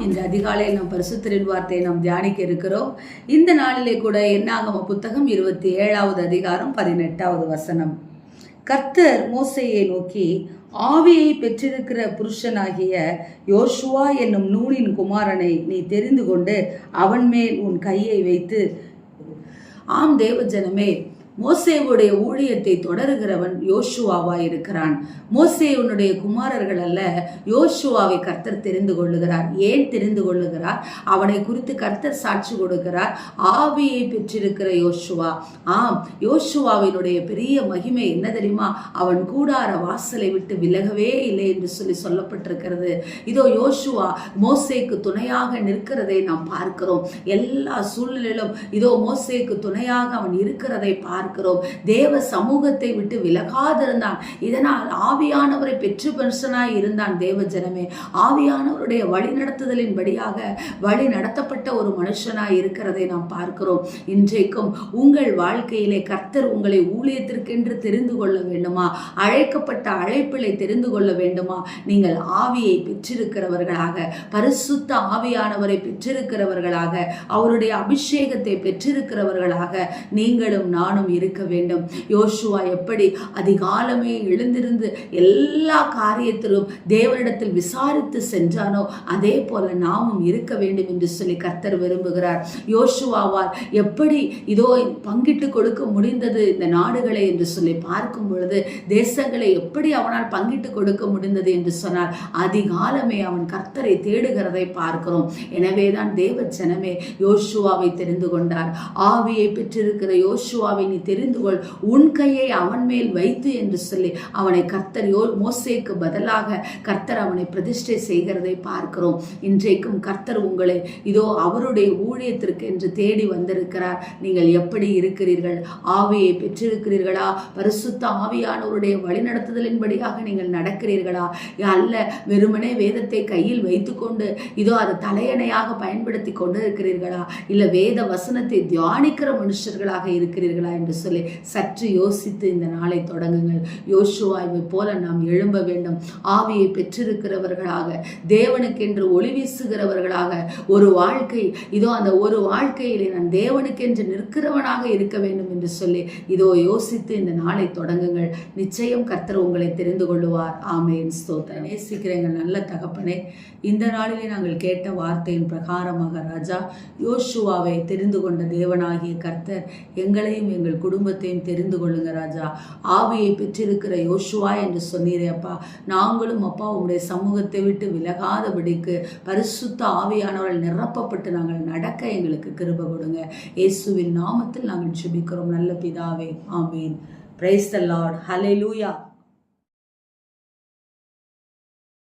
இன்று அதிகாலையில் நாம் பரிசுத்தரின் வார்த்தையை நாம் தியானிக்க இருக்கிறோம். இந்த நாளிலே கூட என்னாகம புத்தகம் இருபத்தி ஏழாவது அதிகாரம் பதினெட்டாவது வசனம். கர்த்தர் மோசையை நோக்கி ஆவியை பெற்றிருக்கிற புருஷனாகிய யோசுவா என்னும் நூலின் குமாரனை நீ தெரிந்து கொண்டு அவன் மேல் உன் கையை வைத்து ஆம் தேவஜனமே மோசேவுடைய ஊழியத்தை தொடருகிறவன் யோசுவாவா இருக்கிறான். மோசேவனுடைய குமாரர்கள் அல்ல யோசுவாவை கர்த்தர் தெரிந்து கொள்ளுகிறார். ஏன் தெரிந்து கொள்ளுகிறார்? அவனை குறித்து கர்த்தர் சாட்சி கொடுக்கிறார். ஆவியை பெற்றிருக்கிற யோசுவா. ஆம் யோசுவாவினுடைய பெரிய மகிமை என்ன தெரியுமா? அவன் கூடார வாசலை விட்டு விலகவே இல்லை என்று சொல்லி சொல்லப்பட்டிருக்கிறது. இதோ யோசுவா மோசேக்கு துணையாக நிற்கிறதை நாம் பார்க்கிறோம். எல்லா சூழ்நிலையிலும் இதோ மோசேக்கு துணையாக அவன் இருக்கிறதை பார்க்கிறோம் பார்க்கிறோம். தேவ சமூகத்தை விட்டு விலகாதிருந்தான். இதனால் ஆவியானவரை பெற்று பெருசனாய் இருந்தான் தேவ ஜனமே. ஆவியானவருடைய வழிநடத்துதலின்படியாக வழி நடத்தப்பட்ட ஒரு மனுஷனாய் இருக்கிறதை நாம் பார்க்கிறோம். இன்றைக்கும் உங்கள் வாழ்க்கையிலே கர்த்தர் உங்களை ஊழியத்திற்கென்று தெரிந்து கொள்ள வேண்டுமா? அழைக்கப்பட்ட அழைப்பிலை தெரிந்து கொள்ள வேண்டுமா? நீங்கள் ஆவியை பெற்றிருக்கிறவர்களாக பரிசுத்த ஆவியானவரை பெற்றிருக்கிறவர்களாக அவருடைய அபிஷேகத்தை பெற்றிருக்கிறவர்களாக நீங்களும் நானும் இருக்க வேண்டும். யோசுவா எப்படி அதிகாலமே எழுந்திருந்து எல்லா காரியத்திலும் தேவனிடத்தில் விசாரித்து சென்றானோ அதே போல நாமும் இருக்க வேண்டும் என்று சொல்லி கர்த்தர் விரும்புகிறார். யோசுவாவால் எப்படி இதோ பங்கிட்டு கொடுக்க முடிந்தது இந்த நாடுகளை என்று சொல்லி பார்க்கும் பொழுது தேசங்களை எப்படி அவனால் பங்கிட்டு கொடுக்க முடிந்தது என்று சொன்னால் அதிகாலமே அவன் கர்த்தரை தேடுகிறதை பார்க்கிறோம். எனவேதான் தேவ ஜனமே யோசுவாவை தெரிந்து கொண்டார். ஆவியை பெற்றிருக்கிற யோசுவாவை நீ தெரிந்து கொள் உன் கையை அவன் மேல் வைத்து என்று சொல்லி அவனை கர்த்தர் யோ மோசேக்கு பதிலாக கர்த்தர் அவனை பிரதிஷ்டை செய்கிறதை பார்க்கிறோம். இன்றைக்கும் கர்த்தர் உங்களை இதோ அவருடைய ஊழியத்திற்கு என்று தேடி வந்திருக்கிறார். நீங்கள் எப்படி இருக்கிறீர்கள்? ஆவியை பெற்றிருக்கிறீர்களா? பரிசுத்த ஆவியானவருடைய வழிநடத்துதலின்படியாக நீங்கள் நடக்கிறீர்களா? அல்ல வெறுமனே வேதத்தை கையில் வைத்துக்கொண்டு இதோ அதை தலையணையாக பயன்படுத்தி கொண்டு இருக்கிறீர்களா இல்லை வேத வசனத்தை தியானிக்கிற மனுஷர்களாக இருக்கிறீர்களா? என்று சொல்லி சற்று யோசித்து இந்த நாளை தொடங்குங்கள். யோசுவாய்வை போல நாம் எழும்ப வேண்டும். ஆவியை பெற்றிருக்கிறவர்களாக தேவனுக்கென்று ஒளி வீசுகிறவர்களாக ஒரு வாழ்க்கை இதோ அந்த ஒரு வாழ்க்கையிலே நான் தேவனுக்கென்று நிற்கிறவனாக இருக்க வேண்டும் என்று சொல்லி இதோ யோசித்து இந்த நாளை தொடங்குங்கள். நிச்சயம் கர்த்தர் உங்களை தெரிந்து கொள்ளுவார். ஆமேன். ஸ்தோத்திரம். நேசிக்கிறேங்கள் நல்ல தகப்பனே இந்த நாளிலே நாங்கள் கேட்ட வார்த்தையின் பிரகாரமாக ராஜா யோசுவாவை தெரிந்து கொண்ட தேவனாகிய கர்த்தர் எங்களையும் எங்கள் குடும்பத்தையும் தெரிந்து கொள்ளுங்க ராஜா. ஆவியை பெற்றிருக்கிற யோசுவா என்று சொன்னீரே அப்பா. நாங்களும் அப்பா உங்களுடைய சமூகத்தை விட்டு விலகாதபடிக்கு பரிசுத்த ஆவியானவர்கள் நிரப்பப்பட்டு நாங்கள் நடக்க எங்களுக்கு கிருப கொடுங்க. இயேசுவின் நாமத்தில் நாங்கள் சுபிக்கிறோம் நல்ல பிதாவே ஆமீன். Praise the Lord hallelujah